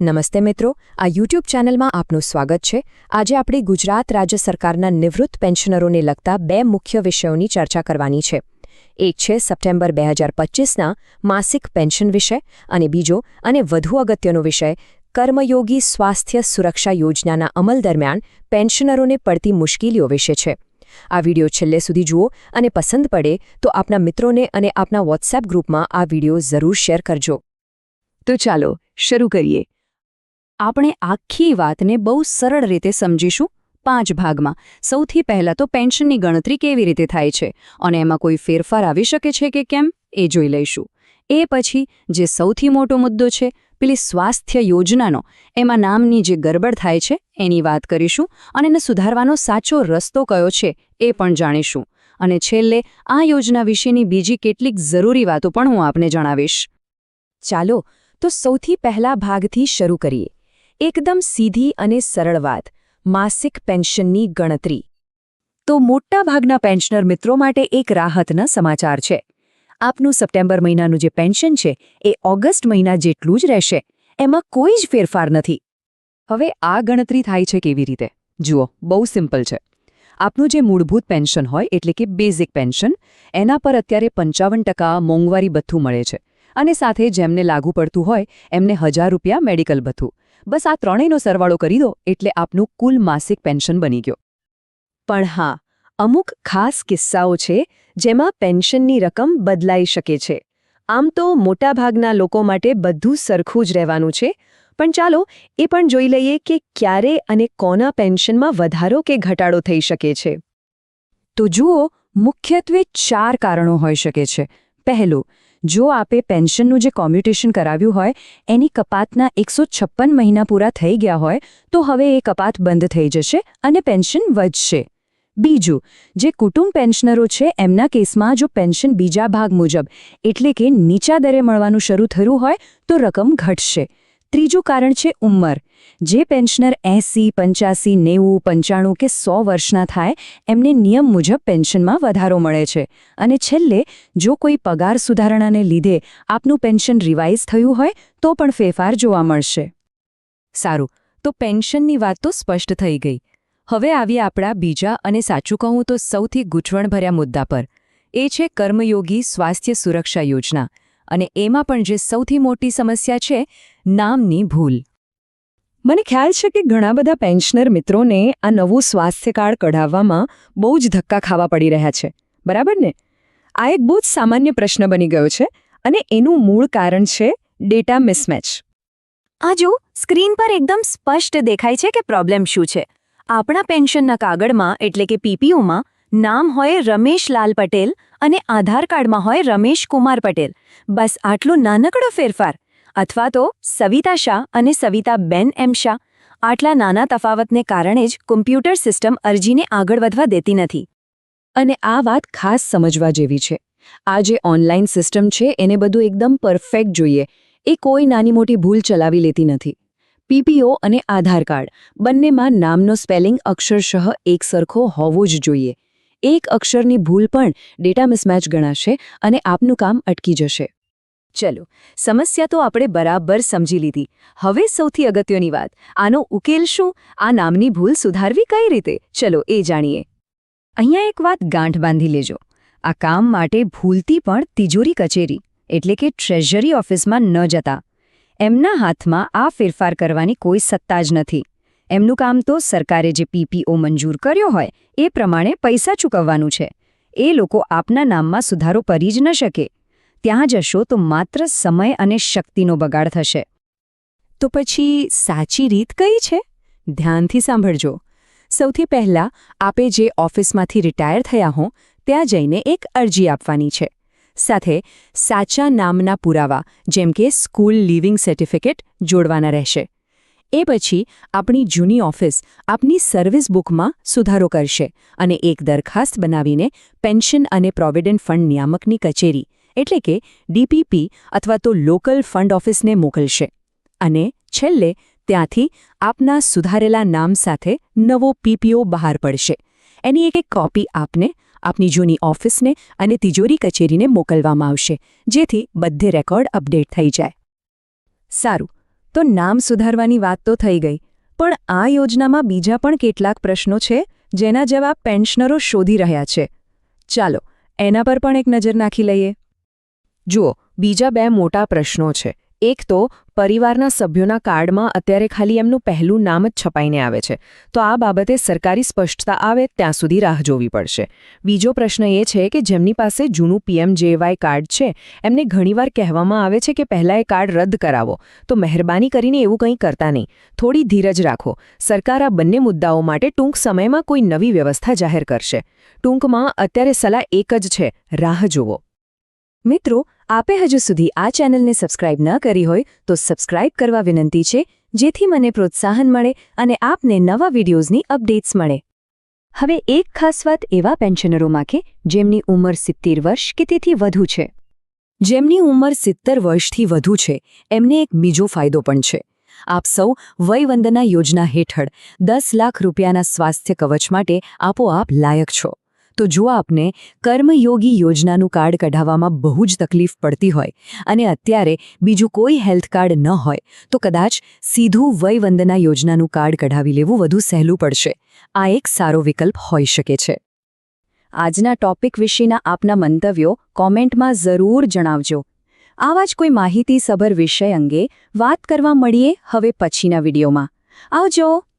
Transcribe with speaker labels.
Speaker 1: નમસ્તે મિત્રો, આ યુટ્યુબ ચેનલમાં આપનું સ્વાગત છે. આજે આપણે ગુજરાત રાજ્ય સરકારના નિવૃત્ત પેન્શનરોને લગતા બે મુખ્ય વિષયોની ચર્ચા કરવાની છે. એક છે સપ્ટેમ્બર બે હજાર પચીસના માસિક પેન્શન વિષય અને બીજો અને વધુ અગત્યનો વિષય, કર્મયોગી સ્વાસ્થ્ય સુરક્ષા યોજનાના અમલ દરમિયાન પેન્શનરોને પડતી મુશ્કેલીઓ વિશે છે. આ વિડિયો છેલ્લે સુધી જુઓ અને પસંદ પડે તો આપના મિત્રોને અને આપના વોટ્સએપ ગ્રુપમાં આ વિડિયો જરૂર શેર કરજો.
Speaker 2: તો ચાલો, શરૂ કરીએ. આપણે આખી વાતને બહુ સરળ રીતે સમજીશું પાંચ ભાગમાં. સૌથી પહેલાં તો પેન્શનની ગણતરી કેવી રીતે થાય છે? અને એમાં કોઈ ફેરફાર આવી શકે છે કે કેમ? એ જોઈ લઈશું. એ પછી જે સૌથી મોટો મુદ્દો છે, પેલી સ્વાસ્થ્ય યોજનાનો. એમાં નામની જે ગરબડ થાય છે, એની વાત કરીશું અને એને સુધારવાનો સાચો રસ્તો કયો છે, એ પણ જાણીશું. અને છેલ્લે આ યોજના વિશેની બીજી કેટલીક જરૂરી વાતો પણ હું આપને જણાવીશ. ચાલો, તો સૌથી પહેલા ભાગથી શરૂ કરીએ. એકદમ સીધી અને સરળ વાત, માસિક પેન્શનની ગણતરી. તો મોટાભાગના પેન્શનર મિત્રો માટે એક રાહતના સમાચાર છે. આપનું સપ્ટેમ્બર મહિનાનું જે પેન્શન છે, એ ઓગસ્ટ મહિના જેટલું જ રહેશે. એમાં કોઈ જ ફેરફાર નથી. હવે આ ગણતરી થાય છે કેવી રીતે? જુઓ, બહુ સિમ્પલ છે. આપનું જે મૂળભૂત પેન્શન હોય, એટલે કે બેઝિક પેન્શન, એના પર અત્યારે પંચાવન ટકા મોંઘવારી ભથ્થું મળે છે. અને સાથે જેમને લાગુ પડતું હોય, એમને હજાર રૂપિયા મેડિકલ ભથ્થું. બસ આ ત્રણેયનો સરવાળો કરી દો એટલે આપનું કુલ માસિક પેન્શન બની ગયો. પણ હા, અમુક ખાસ કિસ્સાઓ છે જેમાં પેન્શનની રકમ બદલાઈ શકે છે. આમ તો મોટાભાગના લોકો માટે બધું સરખું જ રહેવાનું છે, પણ ચાલો એ પણ જોઈ લઈએ કે ક્યારે અને કોના પેન્શનમાં વધારો કે ઘટાડો થઈ શકે છે. તો જુઓ, મુખ્યત્વે ચાર કારણો હોઈ શકે છે. પહેલું જો આપે પેન્શનનું જે કોમ્યુટેશન કરાવ્યું હોય, એની કપાતના એકસો મહિના પૂરા થઈ ગયા હોય, તો હવે એ કપાત બંધ થઈ જશે અને પેન્શન વધશે. બીજું, જે કુટુંબ પેન્શનરો છે, એમના કેસમાં જો પેન્શન બીજા ભાગ મુજબ, એટલે કે નીચા દરે મળવાનું શરૂ થયું હોય, તો રકમ ઘટશે. ત્રીજું કારણ છે ઉંમર. જે પેન્શનર એંસી, પંચ્યાસી, નેવું, પંચાણું કે સો વર્ષના થાય, એમને નિયમ મુજબ પેન્શનમાં વધારો મળે છે. અને છેલ્લે, જો કોઈ પગાર સુધારણાને લીધે આપનું પેન્શન રિવાઇઝ થયું હોય, તો પણ ફેરફાર જોવા મળશે. સારું, તો પેન્શનની વાત તો સ્પષ્ટ થઈ ગઈ. હવે આવીએ આપણા બીજા અને સાચું કહું તો સૌથી ગૂંચવણભર્યા મુદ્દા પર. એ છે કર્મયોગી સ્વાસ્થ્ય સુરક્ષા યોજના. અને એમાં પણ જે સૌથી મોટી સમસ્યા છે, નામની ભૂલ. મને ખ્યાલ છે કે ઘણા બધા પેન્શનર મિત્રોને આ નવું સ્વાસ્થ્ય કાર્ડ કઢાવવામાં બહુ જ ધક્કા ખાવા પડી રહ્યા છે. બરાબર ને? આ એક બહુ જ સામાન્ય પ્રશ્ન બની ગયો છે અને એનું મૂળ કારણ છે ડેટા મિસમેચ. આ જો, સ્ક્રીન પર એકદમ સ્પષ્ટ દેખાય છે કે પ્રોબ્લેમ શું છે. આપણા પેન્શનના કાગળમાં, એટલે કે પીપીયુમાં નામ હોય રમેશલાલ પટેલ અને આધાર કાર્ડમાં હોય રમેશ કુમાર પટેલ. બસ આટલો નાનકડો ફેરફાર. અથવા તો સવિતા શાહ અને સવિતા બેન એમ શાહ. આટલા નાના તફાવતને કારણે જ કોમ્પ્યુટર સિસ્ટમ અરજીને આગળ વધવા દેતી નથી. અને આ વાત ખાસ સમજવા જેવી છે. આ જે ઓનલાઈન સિસ્ટમ છે એને બધું એકદમ પરફેક્ટ જોઈએ. એ કોઈ નાની મોટી ભૂલ ચલાવી લેતી નથી. પીપીઓ અને આધાર કાર્ડ બંનેમાં નામનો સ્પેલિંગ અક્ષરશઃ એકસરખો હોવો જ જોઈએ. એક અક્ષરની ભૂલ પણ ડેટા મિસમેચ ગણાશે અને આપનું કામ અટકી જશે. ચલો, સમસ્યા તો આપણે બરાબર સમજી લીધી. હવે સૌથી અગત્યની વાત. આનો ઉકેલ શું? આ નામની ભૂલ સુધારવી કઈ રીતે? ચલો, એ જાણીએ. અહીંયા એક વાત ગાંઠ બાંધી લેજો. આ કામ માટે ભૂલતી પણ તિજોરી કચેરી, એટલે કે ટ્રેઝરી ઓફિસમાં ન જતા. એમના હાથમાં આ ફેરફાર કરવાની કોઈ સત્તા જ નથી. એમનું કામ તો સરકારે જે પીપીઓ મંજૂર કર્યો હોય, એ પ્રમાણે પૈસા ચૂકવવાનું છે. એ લોકો આપના નામમાં સુધારો કરી જ ન શકે. ત્યાં જશો તો માત્ર સમય અને શક્તિનો બગાડ થશે. તો પછી સાચી રીત કઈ છે? ધ્યાનથી સાંભળજો. સૌથી પહેલાં આપે જે ઓફિસમાંથી રિટાયર થયા હો, ત્યાં જઈને એક અરજી આપવાની છે. સાથે સાચા નામના પુરાવા, જેમ કે સ્કૂલ લિવિંગ સર્ટિફિકેટ, જોડવાના રહેશે. એ પછી આપણી જૂની ઓફિસ આપની સર્વિસ બુકમાં સુધારો કરશે અને એક દરખાસ્ત બનાવીને પેન્શન અને પ્રોવિડન્ટ ફંડ નિયામકની કચેરી, એટલે કે ડીપીપી અથવા તો લોકલ ફંડ ઓફિસને મોકલશે. અને છેલ્લે ત્યાંથી આપના સુધારેલા નામ સાથે નવો પીપીઓ બહાર પડશે. એની એક એક કોપી આપને આપની જૂની ઓફિસને અને તિજોરી કચેરીને મોકલવામાં આવશે, જેથી બધે રેકોર્ડ અપડેટ થઈ જાય. સારું તો નામ સુધારવાની વાત તો થઈ ગઈ. પણ આ યોજનામાં બીજા પણ કેટલાક પ્રશ્નો છે, જેના જવાબ પેન્શનરો શોધી રહ્યા છે. ચાલો, એના પર પણ એક નજર નાખી લઈએ.
Speaker 1: જુઓ, બીજા બે મોટા પ્રશ્નો છે. એક તો પરિવારના સભ્યોના કાર્ડમાં અત્યારે ખાલી એમનું પહેલું નામ જ છપાઈને આવે છે. તો આ બાબતે સરકારી સ્પષ્ટતા આવે ત્યાં સુધી રાહ જોવી પડશે. બીજો પ્રશ્ન એ છે કે જેમની પાસે જૂનું પીએમજેવાય કાર્ડ છે, એમને ઘણીવાર કહેવામાં આવે છે કે પહેલાં એ કાર્ડ રદ કરાવો. તો મહેરબાની કરીને એવું કંઈ કરતા નહીં. થોડી ધીરજ રાખો. સરકાર આ બંને મુદ્દાઓ માટે ટૂંક સમયમાં કોઈ નવી વ્યવસ્થા જાહેર કરશે. ટૂંકમાં અત્યારે સલાહ એક જ છે, રાહ જુઓ.
Speaker 2: મિત્રો, આપે હજુ સુધી આ ચેનલને સબસ્ક્રાઇબ ન કરી હોય તો સબસ્ક્રાઇબ કરવા વિનંતી છે, જેથી મને પ્રોત્સાહન મળે અને આપને નવા વિડીયોઝની અપડેટ્સ મળે. હવે એક ખાસ વાત એવા પેન્શનરોમાં કે જેમની ઉંમર સિત્તેર વર્ષ કે તેથી વધુ છે. જેમની ઉંમર સિત્તેર વર્ષથી વધુ છે, એમને એક બીજો ફાયદો પણ છે. આપ સૌ વયવંદના યોજના હેઠળ દસ લાખ રૂપિયાના સ્વાસ્થ્ય કવચ માટે આપોઆપ લાયક છો. તો જો આપને કર્મયોગી યોજનાનું કાર્ડ કઢાવવામાં બહુ જ તકલીફ પડતી હોય અને અત્યારે બીજું કોઈ હેલ્થ કાર્ડ ન હોય, તો કદાચ સીધું વયવંદના યોજનાનું કાર્ડ કઢાવી લેવું વધુ સહેલું પડશે. આ એક સારો વિકલ્પ હોઈ શકે છે. આજના ટોપિક વિશેના આપના મંતવ્યો કોમેન્ટમાં જરૂર જણાવજો. આવા જ કોઈ માહિતીસભર વિષય અંગે વાત કરવા મળીએ હવે પછીના વિડીયોમાં. આવજો!